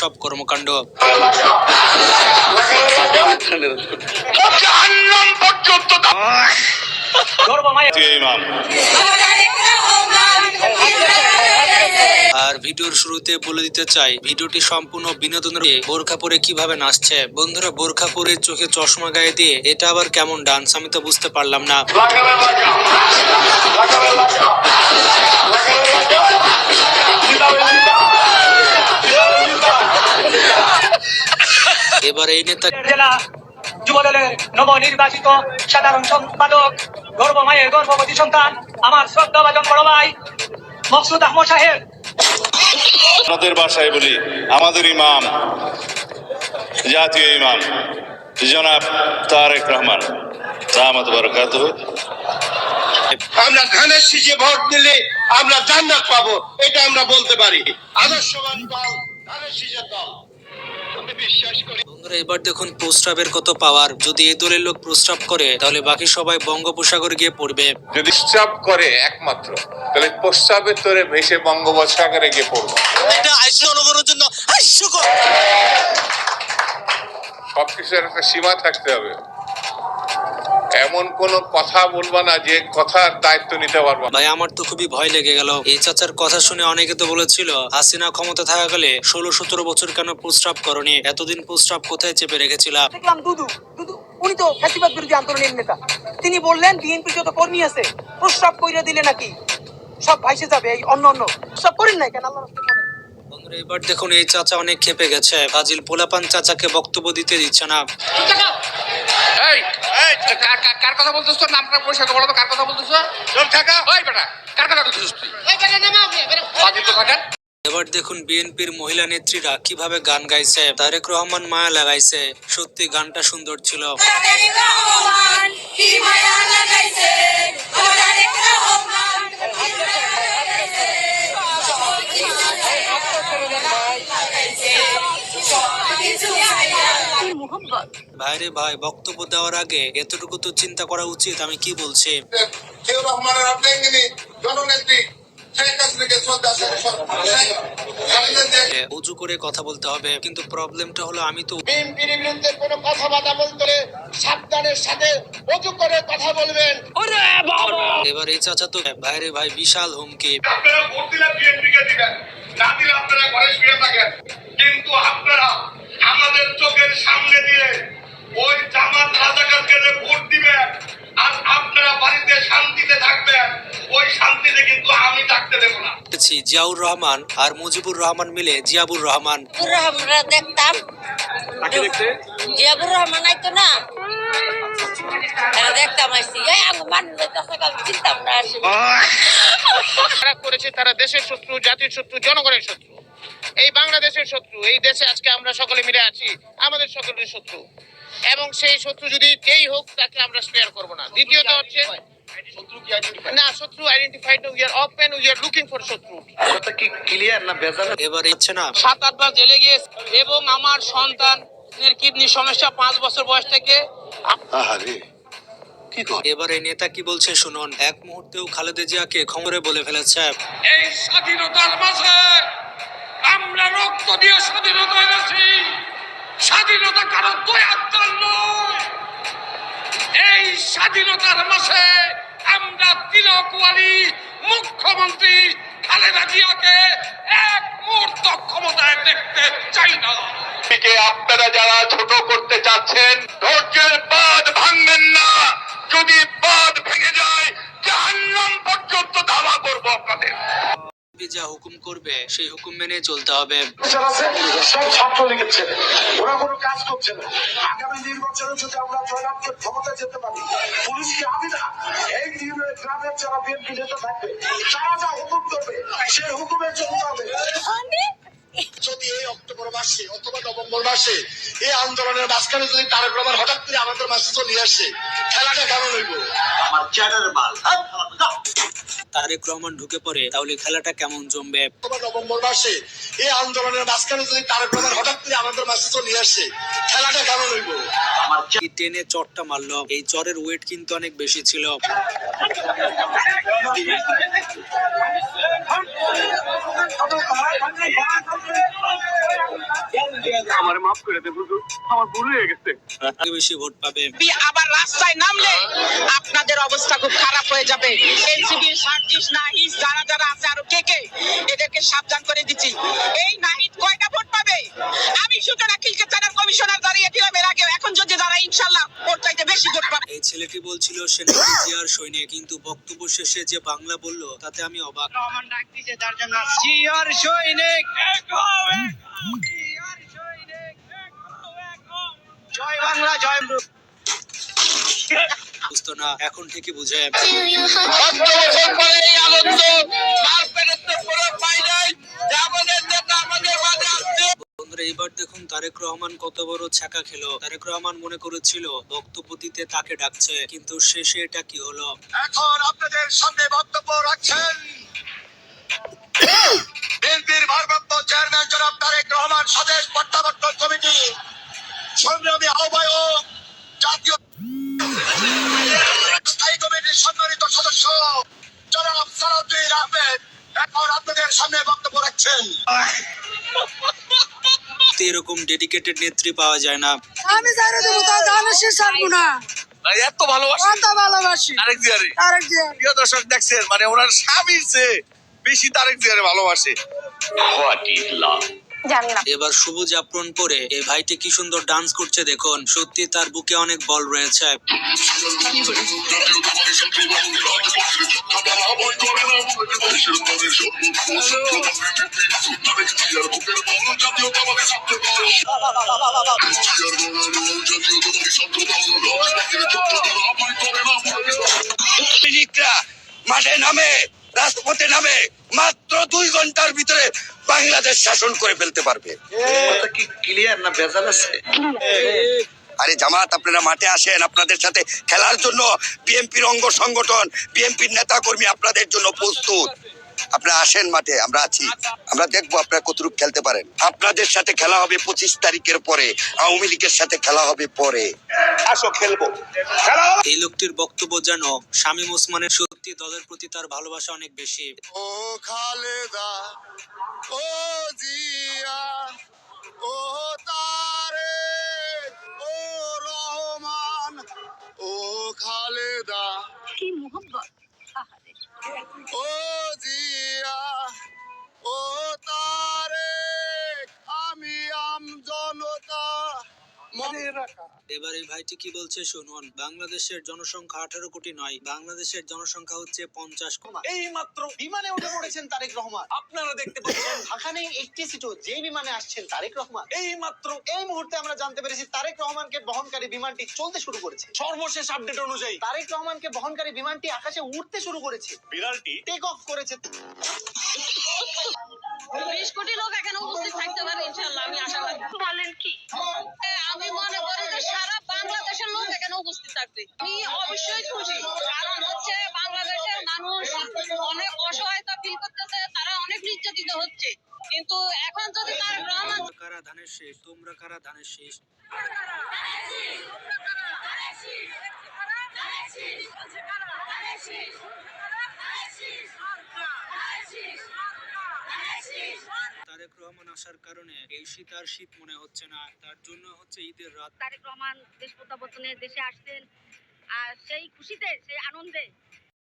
সব কর্মকাণ্ড। আর ভিডিওর শুরুতে বলে দিতে চাই ভিডিওটি সম্পূর্ণ বিনোদনের বোরখা পরে কীভাবে নাচছে। বন্ধুরা বোরখা পরে চোখে চশমা গায়ে দিয়ে এটা আবার কেমন ডান্স? আমি তো বুঝতে পারলাম না। এবার এই নেতা জেলা যুবদলের নবনির্বাচিত সাধারণ সম্পাদক গর্ব মায়ের গর্ভবতী সন্তান আমার শ্রদ্ধাভাজন বড় ভাই মকসুদ আহমদ সাহেব। আমাদের বাসায় বলি আমাদের ইমাম জাতীয় ইমাম জনাব তারেক রহমান জামাত বরকাত আমরা ধানের শীষে ভোট দিলে আমরা জান্নাত পাবো এটা আমরা বলতে পারি। আদর্শবান দল ধানের শীষের দল। আমি বিশ্বাস করি বন্ধুরা এবার দেখুন প্রস্রাবের কত পাওয়ার যদি এই দলের লোক প্রস্রাব করে তাহলে বাকি সবাই বঙ্গোপসাগর গিয়ে পড়বে। যদি প্রস্রাব করে একমাত্র তাহলে প্রস্রাবের তোরে ভেসে বঙ্গোপসাগরে গিয়ে পড়বে। এটা আইসি অনুকরণের জন্য হাস্যকর। সবকিছুর একটা সীমা থাকতে হবে। এমন কোন কথা বলবা না যে কথার দায়িত্ব নিতে পারবা না। ভাই আমার তো খুবই ভয় লেগে গেল। এই চাচার কথা শুনে অনেকে তো বলেছিল হাসিনা ক্ষমতা থাকা থাকাকালে ষোলো সতেরো বছর কেন প্রস্রাব করনি? এতদিন প্রস্রাব কোথায় চেপে রেখেছিলাম দেখলাম দুদু দুদু উনি তো ফ্যাসিবাদ বিরোধী আন্দোলনের নেতা। তিনি বললেন বিএনপি যত কর্মী আছে প্রস্রাব কইরা দিলে নাকি সব ভাইসে যাবে এই অন্য অন্য। সব করেন নাই কেন? আল্লাহ বন্ধুরা এবার দেখুন এই চাচা অনেক খেপে গেছে। ফাজিল পোলাপান চাচাকে বক্তব্য দিতে দিচ্ছে না। এই কার কথা বলতেছ? তোর নামটা পরিষ্কার বলো তো কার কথা বলতেছ? চল থাকা। ওই বেটা কার কথা তুই? ফাজিল কোথাকার? এবার দেখুন বিএনপির মহিলা নেত্রীরা কীভাবে গান গাইছে। তারেক রহমান মায়া লাগাইছে। সত্যি গানটা সুন্দর ছিল। রহমান ভাইরে ভাই বক্তব্য দেওয়ার আগে এতটুকু তো চিন্তা করা উচিত আমি কি বলছি? জিয়াউর রহমানের জননেত্রী উঁচু করে কথা বলতে হবে কিন্তু প্রবলেমটা হলো আমি তো বিএনপির বিরুদ্ধে কোনো কথাবার্তা বলতে সাবধানের সাথে অজু করে কথা বলবেন। এবার এই চাচা তো ভাইরে ভাই বিশাল হুমকি। আপনারা ভোট দিলে বিএনপি কে দিবেন না দিলে আপনারা ঘরে শুয়ে থাকেন। কিন্তু আপনারা আমাদের চোখের জিয়াউর রহমান আর মুজিবুর রহমান মিলে জিয়াবুর রহমান। আমরা দেখতাম। জিয়াবুর রহমান আইতো না। হ্যাঁ, দেখতাম আসছি চিনতাম না আসলে। করেছে তারা দেশের শত্রু জাতির শত্রু জনগণের শত্রু। এই বাংলাদেশের শত্রু এই দেশে আজকে আমরা সকলে মিলে আছি আমাদের সকলের শত্রু। এবং সেই শত্রু যদি যেই হোক তাকে আমরা স্পেয়ার করব না। দ্বিতীয়ত হচ্ছে না শত্রু identified we are open we are looking for শত্রু। এবার ইচ্ছে না। সাত আটবার জেলে গিয়ে এবং আমার সন্তানের কিডনি সমস্যা পাঁচ বছর বয়স থেকে এবার এই নেতা কি বলছে শুনুন। এক মুহূর্তেও খালেদা জিয়াকে খবরে বলে ফেলেছে। এই স্বাধীনতার মাঝে আমরা রক্ত দিয়ে স্বাধীনতা এনেছি। স্বাধীনতা কারও দুই আত্মার নয়। এই স্বাধীনতার মাঝে তিলকওয়ালি মুখ্যমন্ত্রী খালেদা জিয়াকে এক মুহূর্ত ক্ষমতায় দেখতে চাই না। আপনারা যারা ছোট করতে চাচ্ছেন, ধৈর্যের বাদ ভাঙবেন না। যদি বাদ ভেঙে যায়, জাহান্নাম পর্যন্ত ধাওয়া করব আপনাদের। যা হুকুম করবে সেই হুকুম মেনে চলতে হবে। সব ছাত্র লেগেছে ওরা কোনো কাজ করছে না। আগামী নির্বাচনে যদি আমরা জয়লাভকে ক্ষমতা যেতে পারি পুলিশকে আমি না এই গ্রামের যারা বিএনপি নেতা থাকবে তারা যা হুকুম করবে সেই হুকুমে চলতে হবে। যদি এই অক্টোবর মাসে অথবা নভেম্বর মাসে এই আন্দোলনের মাঝখানে যদি তারেক রহমান হঠাৎ করে আমাদের মাসে চলে আসে খেলাটা কেমন হইব? আমার চ্যাটার মাল। তারেক রহমান ঢুকে পড়ে তাহলে খেলাটা কেমন জমবে? নভেম্বর মাসে এই আন্দোলনের মাঝখানে যদি তারেক রহমান হঠাৎ করে আমাদের মাঝে চলে আসে খেলাটা কেমন হইব? কি টেনে চরটা মারলো। এই চরের ওয়েট কিন্তু অনেক বেশি ছিল। বেশি ভোট পাবে। আবার রাস্তায় নামলে আপনাদের অবস্থা খুব খারাপ হয়ে যাবে। এনসিবির সার্জিস নাহিস যারা যারা আছে আরও কে কে? এদেরকে সাবধান করে দিচ্ছি। এই নাহিদ কয়টা ভোট পাবে? আমি সুতরাং কিলকে থানার কমিশনার দাঁড়িয়ে দিলাম এর আগেও। এখন যদি দাঁড়ায় ইনশাল্লাহ ওর চাইতে বেশি ভোট পাবে। এই ছেলেটি বলছিল সে নাকি জিয়ার সৈনিক কিন্তু বক্তব্য শেষে যে বাংলা বলল তাতে আমি অবাক। রহমান ডাক দিয়েছে তার জন্য জিয়ার সৈনিক! জয় বাংলা জয় বুঝতো না এখন ঠিকই বুঝে। এইবার দেখুন তারেক রহমান কত বড় ছাকা খেলো। তারেক রহমান মনে করেছিল বক্তব্য দিতে তাকে ডাকছে কিন্তু শেষে এটা কি হলো? এখন আপনাদের সামনে বক্তব্য রাখছেন বিএনপির ভারপ্রাপ্ত চেয়ারম্যান জনাব তারেক রহমান স্বদেশ প্রত্যাবর্তন কমিটি। সংগ্রামী আহ্বায়ক জাতীয় স্থায়ী কমিটির সম্মানিত সদস্য জনাব সালাউদ্দিন আহমেদ এখন আপনাদের সামনে বক্তব্য রাখছেন। এরকম ডেডিকেটেড নেত্রী পাওয়া যায় না। আমি জানি দেবো তাও জানো সে ছাড়বো না। এত ভালোবাসা। কত ভালোবাসি। তারেক জিয়ারে। তারেক জিয়া। প্রিয় দর্শক দেখছেন মানে ওনার স্বামীর চেয়ে বেশি তারেক জিয়ারে ভালোবাসে। জানি এবার সবুজ আপ্রন পরে এই ভাইটি কি সুন্দর ডান্স করছে দেখুন। সত্যি তার বুকে অনেক বল রয়েছে। মাঠে নামে রাজপথে নামে মাত্র দুই ঘণ্টার ভিতরে বাংলাদেশ শাসন করে ফেলতে পারবে। কি ক্লিয়ার না বেজাল আছে? আরে জামাত আপনারা মাঠে আসেন আপনাদের সাথে খেলার জন্য বিএনপির অঙ্গ সংগঠন বিএনপির নেতা কর্মী আপনাদের জন্য প্রস্তুত। আপনারা আসেন মাঠে আমরা আছি। আমরা দেখব আপনারা কতটুকু খেলতে পারেন। আপনাদের সাথে খেলা হবে পঁচিশ তারিখের পরে আওয়ামী লীগের সাথে খেলা হবে পরে। আসো খেলব। এই লোকটির বক্তব্য যেন শামীম ওসমানের সত্যি দলের প্রতি তার ভালোবাসা অনেক বেশি। ও খালেদা ও জিয়া ও এবার এই ভাইটি কি বলছে শুনুন বাংলাদেশের জনসংখ্যা আঠারো কোটি নয় বাংলাদেশের জনসংখ্যা হচ্ছে পঞ্চাশ কোটি এই মাত্র বিমানে উঠে পড়েছেন তারেক রহমান। আপনারা দেখতে পাচ্ছেন ঢাকা নেই একটি সিটও যে বিমানে আসছেন তারেক রহমান। এই মাত্র এই মুহূর্তে আমরা জানতে পেরেছি তারেক রহমানকে বহনকারী বিমানটি চলতে শুরু করেছে। সর্বশেষ আপডেট অনুযায়ী। তারেক রহমানকে বহনকারী বিমানটি আকাশে উঠতে শুরু করেছে। বিড়ালটি টেক অফ করেছে। বিশ কোটি লোক এখানে উপস্থিত থাকতে পারে ইনশাল্লাহ আমি আশা করি বলেন কি? আমি মনে করি যে সারা বাংলাদেশের লোক এখানে উপস্থিত থাকবে। আমি অবশ্যই খুশি কারণ হচ্ছে বাংলাদেশের মানুষ অনেক অসহায়তা ফিল করতেছে তারা অনেক নির্যাতিত হচ্ছে। কিন্তু এখন যদি তার রহমান কারা ধানের শেষ? তোমরা কারা ধানের শেষ? তারেক রহমান আসার কারণে এই শীত আর শীত মনে হচ্ছে না তার জন্য হচ্ছে ঈদের রাত। তারেক রহমান দেশ প্রত্যাবর্তনে দেশে আসছেন, আর সেই খুশিতে, সেই আনন্দে